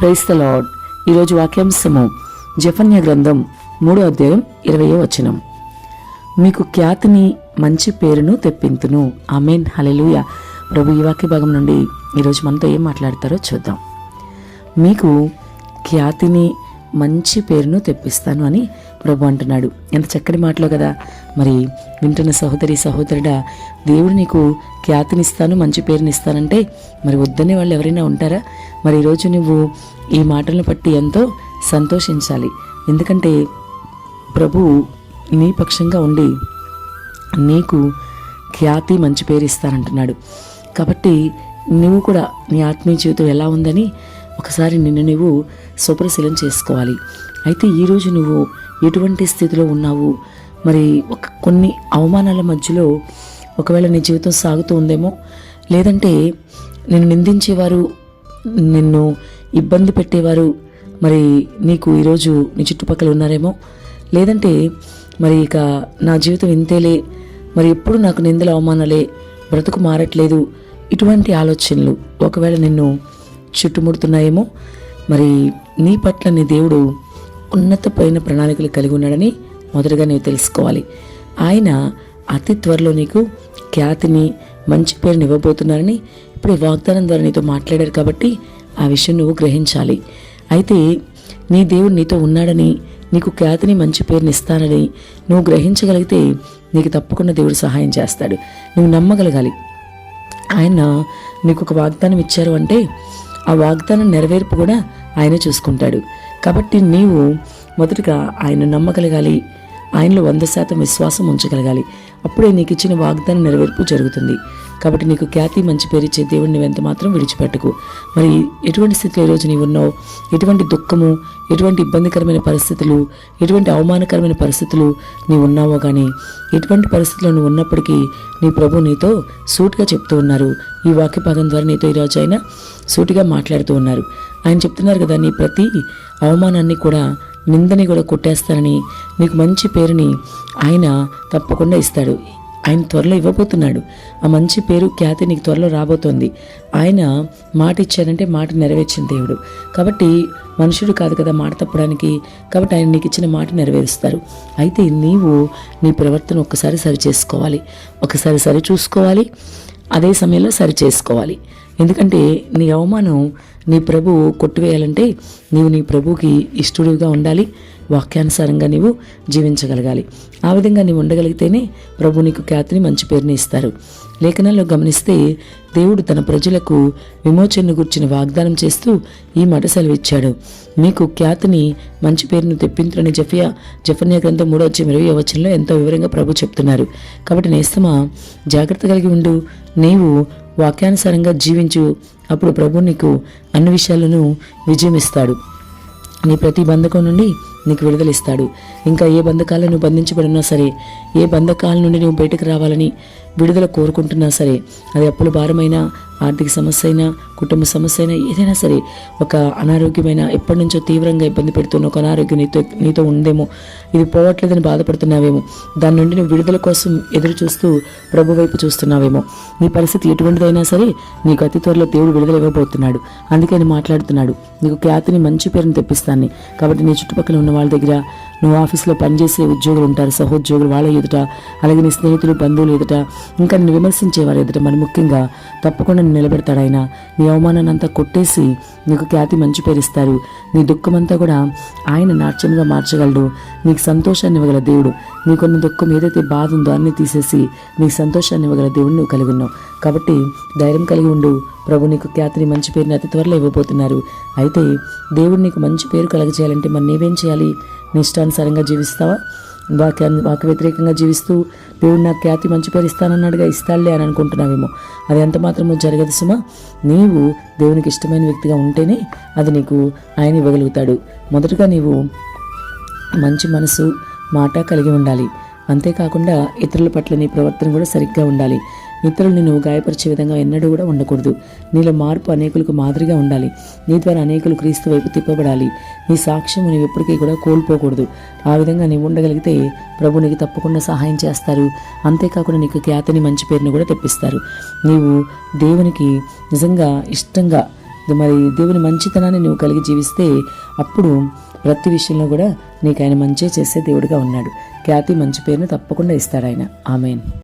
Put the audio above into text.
Price the lord ఈరోజు వాక్యాంశము జఫన్య గ్రంథం మూడో అధ్యాయం ఇరవయో వచనం. మీకు ఖ్యాతిని మంచి పేరును తెప్పింతును. ఆమెన్. హలెలుయ ప్రభు ఈ వాక్య భాగం నుండి ఈరోజు మనతో ఏం మాట్లాడతారో చూద్దాం. మీకు ఖ్యాతిని మంచి పేరును తెప్పిస్తాను అని ప్రభు అంటున్నాడు. ఎంత చక్కటి మాటలో కదా. మరి వింటున్న సహోదరి సహోదరుడా దేవుడు నీకు ఖ్యాతినిస్తాను మంచి పేరునిస్తానంటే మరి వద్దనే వాళ్ళు ఎవరైనా ఉంటారా? మరి ఈరోజు నువ్వు ఈ మాటలను బట్టి ఎంతో సంతోషించాలి. ఎందుకంటే ప్రభు నీ పక్షంగా ఉండి నీకు ఖ్యాతి మంచి పేరు ఇస్తానంటున్నాడు. కాబట్టి నువ్వు కూడా నీ ఆత్మీయ జీవితం ఎలా ఉందని ఒకసారి నిన్ను నువ్వు సుపరిశీలన చేసుకోవాలి. అయితే ఈరోజు నువ్వు ఎటువంటి స్థితిలో ఉన్నావు? మరి ఒక కొన్ని అవమానాల మధ్యలో ఒకవేళ నీ జీవితం సాగుతూ ఉందేమో? లేదంటే నిన్ను నిందించేవారు నిన్ను ఇబ్బంది పెట్టేవారు మరి నీకు ఈరోజు నీ చుట్టుపక్కల ఉన్నారేమో? లేదంటే మరి ఇక నా జీవితం ఇంతేలే మరి ఎప్పుడు నాకు నిందల అవమానాలే బ్రతుకు మారట్లేదు ఇటువంటి ఆలోచనలు. ఒకవేళ నిన్ను చుట్టుముడుతున్నాయేమో. మరి నీ పట్ల నీ దేవుడు ఉన్నతమైన ప్రణాళికలు కలిగి ఉన్నాడని మొదటగా నీవు తెలుసుకోవాలి. ఆయన అతి త్వరలో నీకు ఖ్యాతిని మంచి పేరుని ఇవ్వబోతున్నారని ఇప్పుడు వాగ్దానం ద్వారా నీతో మాట్లాడారు కాబట్టి ఆ విషయం నువ్వు గ్రహించాలి. అయితే నీ దేవుడు నీతో ఉన్నాడని నీకు ఖ్యాతిని మంచి పేరుని ఇస్తానని నువ్వు గ్రహించగలిగితే నీకు తప్పకుండా దేవుడు సహాయం చేస్తాడు. నువ్వు నమ్మగలగాలి. ఆయన నీకు ఒక వాగ్దానం ఇచ్చారు అంటే ఆ వాగ్దానం నెరవేర్పు కూడా ఆయన చూసుకుంటాడు. కాబట్టి నీవు మొదటగా ఆయన నమ్మగలగాలి. ఆయనలో వంద శాతం విశ్వాసం ఉంచగలగాలి. అప్పుడే నీకు ఇచ్చిన వాగ్దానం నెరవేర్పు జరుగుతుంది. కాబట్టి నీకు ఖ్యాతి మంచి పేరు ఇచ్చే దేవుడిని ఎంత మాత్రం విడిచిపెట్టకు. మరి ఎటువంటి స్థితిలో ఈరోజు నీవు ఉన్నావు ఎటువంటి దుఃఖము ఎటువంటి ఇబ్బందికరమైన పరిస్థితులు ఎటువంటి అవమానకరమైన పరిస్థితులు నీవు ఉన్నావో కానీ ఎటువంటి పరిస్థితుల్లో నువ్వు ఉన్నప్పటికీ నీ ప్రభు నీతో సూటిగా చెప్తూ ఉన్నారు. ఈ వాక్యపాదం ద్వారా నీతో ఈరోజు ఆయన సూటిగా మాట్లాడుతూ ఉన్నారు. ఆయన చెప్తున్నారు కదా నీ ప్రతి అవమానాన్ని కూడా నిందని కూడా కొట్టేస్తానని నీకు మంచి పేరుని ఆయన తప్పకుండా ఇస్తాడు. ఆయన త్వరలో ఇవ్వబోతున్నాడు. ఆ మంచి పేరు ఖ్యాతి నీకు త్వరలో రాబోతోంది. ఆయన మాట ఇచ్చాడంటే మాట నెరవేర్చిన దేవుడు. కాబట్టి మనుషుడు కాదు కదా మాట తప్పడానికి. కాబట్టి ఆయన నీకు ఇచ్చిన మాట నెరవేరుస్తారు. అయితే నీవు నీ ప్రవర్తన ఒక్కసారి సరి చేసుకోవాలి ఒకసారి సరి చూసుకోవాలి అదే సమయంలో సరి చేసుకోవాలి ఎందుకంటే నీ అవమానం నీ ప్రభువు కొట్టివేయాలంటే నీవు నీ ప్రభుకి ఇష్టడుగా ఉండాలి. వాక్యానుసారంగా నీవు జీవించగలగాలి. ఆ విధంగా నీవు ఉండగలిగితేనే ప్రభు నీకు ఖ్యాతిని మంచి పేరుని ఇస్తారు. లేఖనాల్లో గమనిస్తే దేవుడు తన ప్రజలకు విమోచనను గుర్చిన వాగ్దానం చేస్తూ ఈ మాట సెలవిచ్చాడు. మీకు ఖ్యాతిని మంచి పేరును తెప్పించులని జఫియా జఫన్యా గ్రంథం మూడో వచ్చి ఇరవై వచనంలో ఎంతో వివరంగా ప్రభు చెప్తున్నారు. కాబట్టి నేస్తమా జాగ్రత్త కలిగి ఉండు. నీవు వాక్యానుసారంగా జీవించు. అప్పుడు ప్రభు నీకు అన్ని విషయాలను విజయం ఇస్తాడు నీ ప్రతి బంధకం నుండి నీకు విడుదలిస్తాడు. ఇంకా ఏ బంధకాలను నువ్వు బంధించబడినా సరే ఏ బంధకాల నుండి నువ్వు బయటకు రావాలని విడుదల కోరుకుంటున్నా సరే అది అప్పుల భారమైనా ఆర్థిక సమస్య అయినా కుటుంబ సమస్య అయినా ఏదైనా సరే ఒక అనారోగ్యమైన ఎప్పటి నుంచో తీవ్రంగా ఇబ్బంది పెడుతున్న ఒక అనారోగ్యం నీతో నీతో ఉందేమో. ఇది పోవట్లేదని బాధపడుతున్నావేమో. దాని నుండి నువ్వు విడుదల కోసం ఎదురు చూస్తూ ప్రభు వైపు చూస్తున్నావేమో. నీ పరిస్థితి ఎటువంటిదైనా సరే నీకు అతి త్వరలో దేవుడు విడుదల ఇవ్వబోతున్నాడు. అందుకే మాట్లాడుతున్నాడు. నీకు ఖ్యాతిని మంచి పేరుని తెప్పిస్తాను కాబట్టి నీ చుట్టుపక్కల ఉన్న వాళ్ళ దగ్గర నువ్వు ఆఫీస్లో పనిచేసే ఉద్యోగులు ఉంటారు. సహోద్యోగులు వాళ్ళ ఎదుట అలాగే నీ స్నేహితులు బంధువులు ఎదుట ఇంకా నిన్ను విమర్శించే వారి ఎదుట. మరి ముఖ్యంగా తప్పకుండా నిన్ను నిలబెడతాడు ఆయన నీ అవమానాన్ని అంతా కొట్టేసి నీకు ఖ్యాతి మంచి పేరిస్తారు నీ దుఃఖమంతా కూడా ఆయన నాట్యంగా మార్చగలడు. నీకు సంతోషాన్ని ఇవ్వగల దేవుడు. నీకున్న దుఃఖం ఏదైతే బాధ ఉందో అన్ని తీసేసి నీకు సంతోషాన్ని ఇవ్వగల దేవుడు నువ్వు కలిగి ఉన్నావు. కాబట్టి ధైర్యం కలిగి ఉండు. ప్రభు నీకు ఖ్యాతిని మంచి పేరుని అతి త్వరలో ఇవ్వబోతున్నారు. అయితే దేవుడు నీకు మంచి పేరు కలగజేయాలంటే మరి నీవేం చేయాలి? నీ ఇష్టానుసారంగా జీవిస్తావా? వాక్యాన్ని వాక్య వ్యతిరేకంగా జీవిస్తూ దేవుడు నాకు ఖ్యాతి మంచి పేరు ఇస్తానన్నాడుగా ఇస్తాడులే అని అనుకుంటున్నావేమో. అది ఎంత మాత్రమో జరగదు సుమా. నీవు దేవునికి ఇష్టమైన వ్యక్తిగా ఉంటేనే అది నీకు ఆయన ఇవ్వగలుగుతాడు. మొదటగా నీవు మంచి మనసు మాట కలిగి ఉండాలి. అంతేకాకుండా ఇతరుల పట్ల నీ ప్రవర్తన కూడా సరిగ్గా ఉండాలి. ఇతరుల్ని నువ్వు గాయపరిచే విధంగా ఎన్నడూ కూడా ఉండకూడదు. నీలో మార్పు అనేకులకు మాదిరిగా ఉండాలి. నీ ద్వారా అనేకులు క్రీస్తు వైపు తిప్పబడాలి. నీ సాక్ష్యం నువ్వు ఎప్పటికీ కూడా కోల్పోకూడదు. ఆ విధంగా నీవు ఉండగలిగితే ప్రభు నీకు తప్పకుండా సహాయం చేస్తారు. అంతేకాకుండా నీకు ఖ్యాతిని మంచి పేరుని కూడా తెప్పిస్తారు. నీవు దేవునికి నిజంగా ఇష్టంగా మరి దేవుని మంచితనాన్ని నువ్వు కలిగి జీవిస్తే అప్పుడు ప్రతి విషయంలో కూడా నీకు ఆయన మంచే చేసే దేవుడిగా ఉన్నాడు. ఖ్యాతి మంచి పేరును తప్పకుండా ఇస్తాడు ఆయన. ఆమెన్.